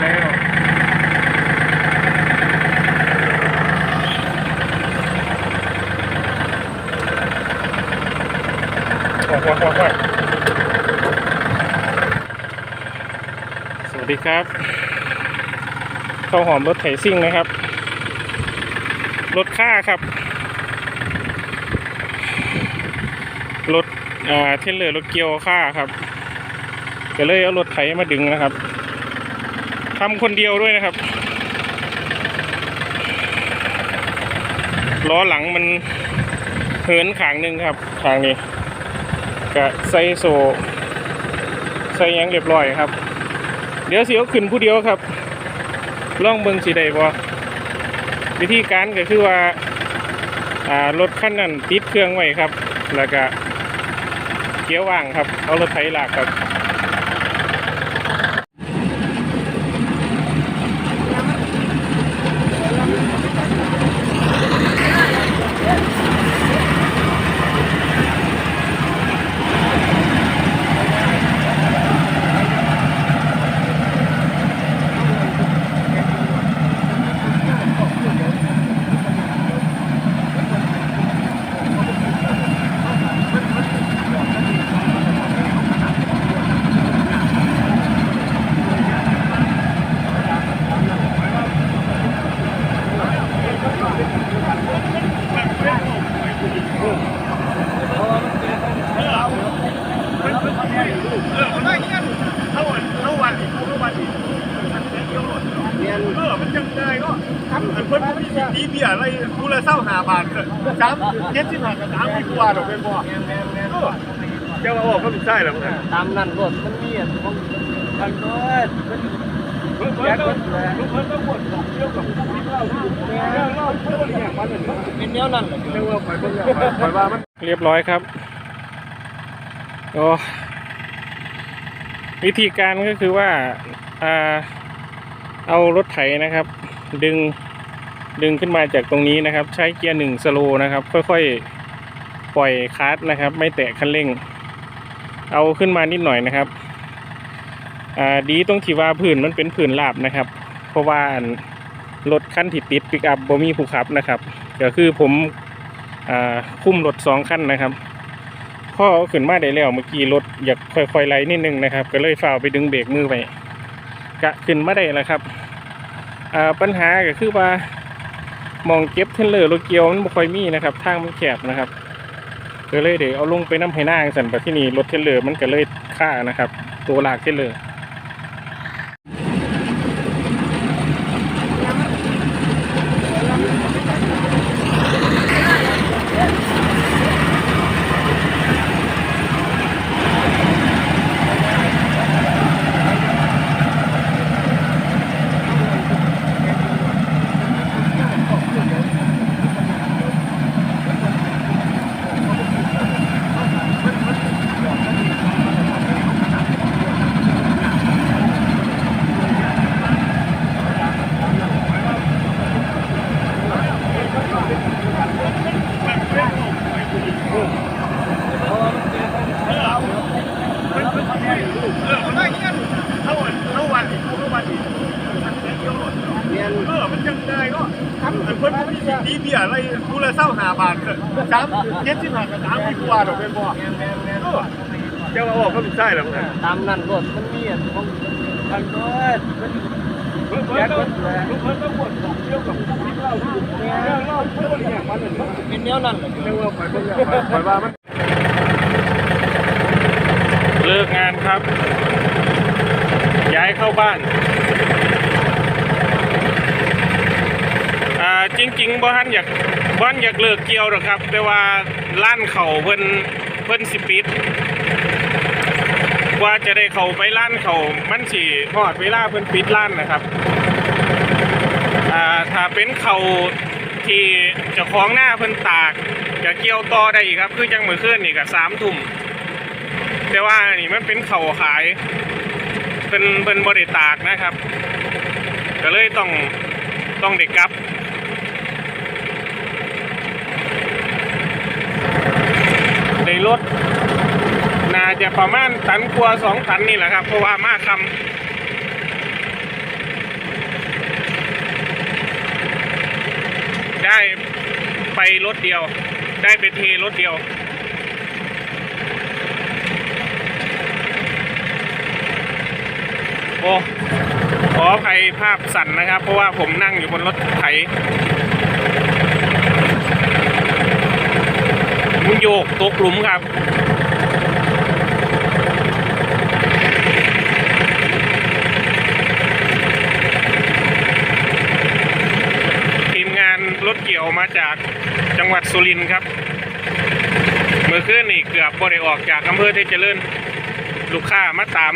แล้วสวัสดีครับข้าวหอมรถไถซิ่งนะครับ รถค่าครับ รถเทเลอร์รถเกียวค่าครับ ก็เลยเอารถไถมาดึงนะครับ ทำคนเดียวด้วยนะครับ ล้อหลังมันเหินขางหนึ่งครับทางนี้ก็ใส่โซใส่ยังเรียบร้อยครับ เดี๋ยวสิเอาขึ้นผู้เดียวครับล่องเบิงสีได้บ่วิธีการก็คือว่า อ่ารถคันนั้นติดเครื่องไว้ครับ แล้วก็เกียวว่างครับ เอารถไถลากครับ เออมันยังไงก็ทำ ปีเบี้ยอะไรกูละเศร้าหาบาทสามเจ็ดสิบห้ากับสามสิบกว่าดอกเป็นบ่เออเจ้าว่าออกก็ไม่ใช่หรอกนะตามนั่นรถมันมีอันของทางเบิดมันเพิ่นเพิ่นต้องเพิ่นต้องหมดของเกี่ยวกับที่เราเรื่องเล่าเรื่องอย่างมันมันเป็นแนวนั้นแหละเรียกว่าไปเบิ่งไปว่ามันเรียบร้อยครับโอ้วิธีการก็คือว่าเอารถไถนะครับ ดึง ดึงขึ้นมาจากตรงนี้นะครับ ใช้เกียร์หนึ่งสโลว์นะครับ ค่อยๆ ปล่อยคลัตช์นะครับ ไม่แตะคันเร่ง เอาขึ้นมานิดหน่อยนะครับดีตรงที่ว่าพื้นมันเป็นพื้นราบนะครับ เพราะว่ารถคันที่ติดปิกอัพบ่มีผู้ขับนะครับก็คือผมอ่าคุ้มรถสองคันนะครับพ่อขึ้นมาได้แล้วเมื่อกี้รถอยากค่อยๆไล่นิดนึงนะครับ ก็เลยฝ่าไปดึงเบรกมือไปกะขึ้นมาได้แล้วครับอ่าปัญหาก็คือว่า มองเก็บเทนเลอร์รถเกียวมันบ่ค่อยมีนะครับทางมันแคบนะครับก็เลยเดี๋ยวเอาลงไปน้ำให้หน้าสันไปที่นี่รถเทนเลอร์มันก็เลยค่านะครับ ตัวลากเทนเลอร์ เออมันได้เงี้ยเท่าวันเท่าวันอีกเท่าวันอีก เรียน เออมันยังไงก็ทำเพิ่นมีสิทธิเบี้ยอะไรกูละเศร้าหาบาทเถอะสามเจ็ดสิบห้ากับสามสิบกว่าดอกเป็นบ่เออเจ้าว่าออกก็ไม่ใช่หรอกนะตามนั่นรถมันมีอันของทางเบิดมันเพิ่นเพิ่นต้องเพิ่นต้องหมดของเกี่ยวกับที่เราเรื่องเล่าเรื่องอย่างมันมันเป็นแนวนั้นแหละเรียกว่าไปเบิ่งไปว่ามันเลิกงานครับ ย้ายเข้าบ้าน อ่า จริงๆบ้านอยากบ้านอยากเลิกเกี่ยวหรอกครับ แต่ว่าล้านเขาเพิ่นเพิ่นสิปิดว่าจะได้เขาไปล้านเขามันสิหอดเวลาเพิ่นปิดล้านนะครับอ่าถ้าเป็นเขาที่เจ้าของหน้าเพิ่นตากจะเกี่ยวต่อได้อีกครับ คือจังมือเคลื่อนนี่กับสามทุ่มแต่ว่านี่มันเป็นเข่าขายเป็นเป็นบริตากนะครับ ก็เลยต้องต้องเด็กกับ รถน่าจะประมาณตันกว่าสองตันนี่แหละครับเพราะว่ามาคำได้ไปรถเดียว ได้ไปเทรถเดียวโอ้ขออภัยภาพสั่นนะครับ เพราะว่าผมนั่งอยู่บนรถไถ โยกตกหลุมครับทีมงานรถเกี่ยวมาจากจังหวัดสุรินทร์ครับเมื่อคืนนี่เกือบบริออกจากอำเภอเทพเจริญ ลูกค้ามาตาม